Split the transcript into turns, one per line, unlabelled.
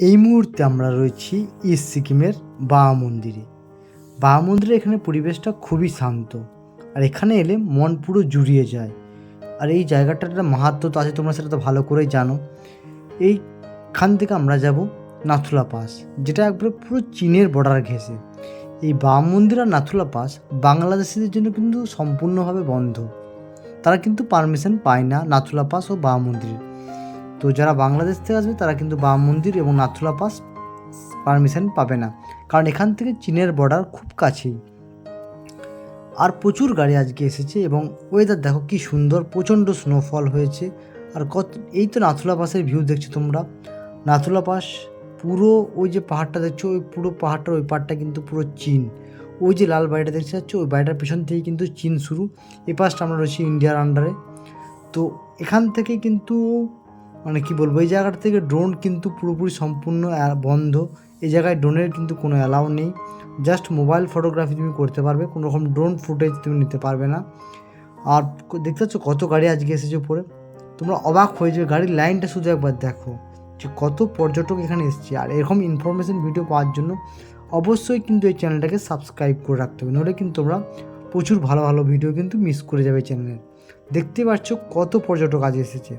এই মুহূর্তে আমরা রয়েছি ইস্ট সিকিমের বাবা মন্দিরে। বাবা মন্দিরে এখানে পরিবেশটা খুবই শান্ত। আর এখানে এলে মন পুরো জুড়িয়ে যায়। আর এই জায়গাটার একটা মাহাত্ম তো আছে, তোমরা সেটা তো ভালো করেই জানো। এইখান থেকে আমরা যাব নাথুলা পাস, যেটা একবারে পুরো চীনের বর্ডার ঘেঁষে। এই বাবা মন্দির আর নাথুলা পাস বাংলাদেশিদের জন্য কিন্তু সম্পূর্ণভাবে বন্ধ। তারা কিন্তু পারমিশন পায় না নাথুলা পাস ও বাবা মন্দিরের তো যারা বাংলাদেশ থেকে আসবে, তারা কিন্তু বাম মন্দির এবং নাথুলা পাস পারমিশন পাবে না। কারণ এখান থেকে চীনের বর্ডার খুব কাছেই। আর প্রচুর গাড়ি আজকে এসেছে এবং ওয়েদার দেখো কি সুন্দর, প্রচণ্ড স্নোফল হয়েছে। আর কত, এই তো নাথুলা পাসের ভিউ দেখছ তোমরা। নাথুলা পাস পুরো ওই যে পাহাড়টা দেখছ, ওই পুরো পাহাড়টার ওই পাহাড়টা কিন্তু পুরো চীন। ওই যে লাল বাড়িটা দেখতে পাচ্ছ, ওই বাড়িটার পেছন থেকেই কিন্তু চীন শুরু। এ পাশটা আমরা রয়েছি ইন্ডিয়ার আন্ডারে তো এখান থেকে কিন্তু মানে কি বলব, এই জায়গাটা থেকে ড্রোন কিন্তু পুরোপুরি সম্পূর্ণ বন্ধ। এই জায়গায় ড্রোনের কিন্তু কোনো অ্যালাউ নেই। জাস্ট মোবাইল ফটোগ্রাফি তুমি করতে পারবে কোনো রকম ড্রোন ফুটেজ তুমি নিতে পারবে না। আর দেখতে পাচ্ছ কত গাড়ি আজকে এসেছে উপরে? তোমরা অবাক হয়ে যাবে, গাড়ির লাইনটা শুধু একবার দেখো। যে কত পর্যটক এখানে এসেছে। আর এরকম ইনফরমেশন ভিডিও পাওয়ার জন্য অবশ্যই কিন্তু এই চ্যানেলটাকে সাবস্ক্রাইব করে রাখতে হবে। নাহলে কিন্তু তোমরা প্রচুর ভালো ভালো ভিডিও কিন্তু মিস করে যাবে চ্যানেলের দেখতে পাচ্ছ কত পর্যটক আজ এসেছে।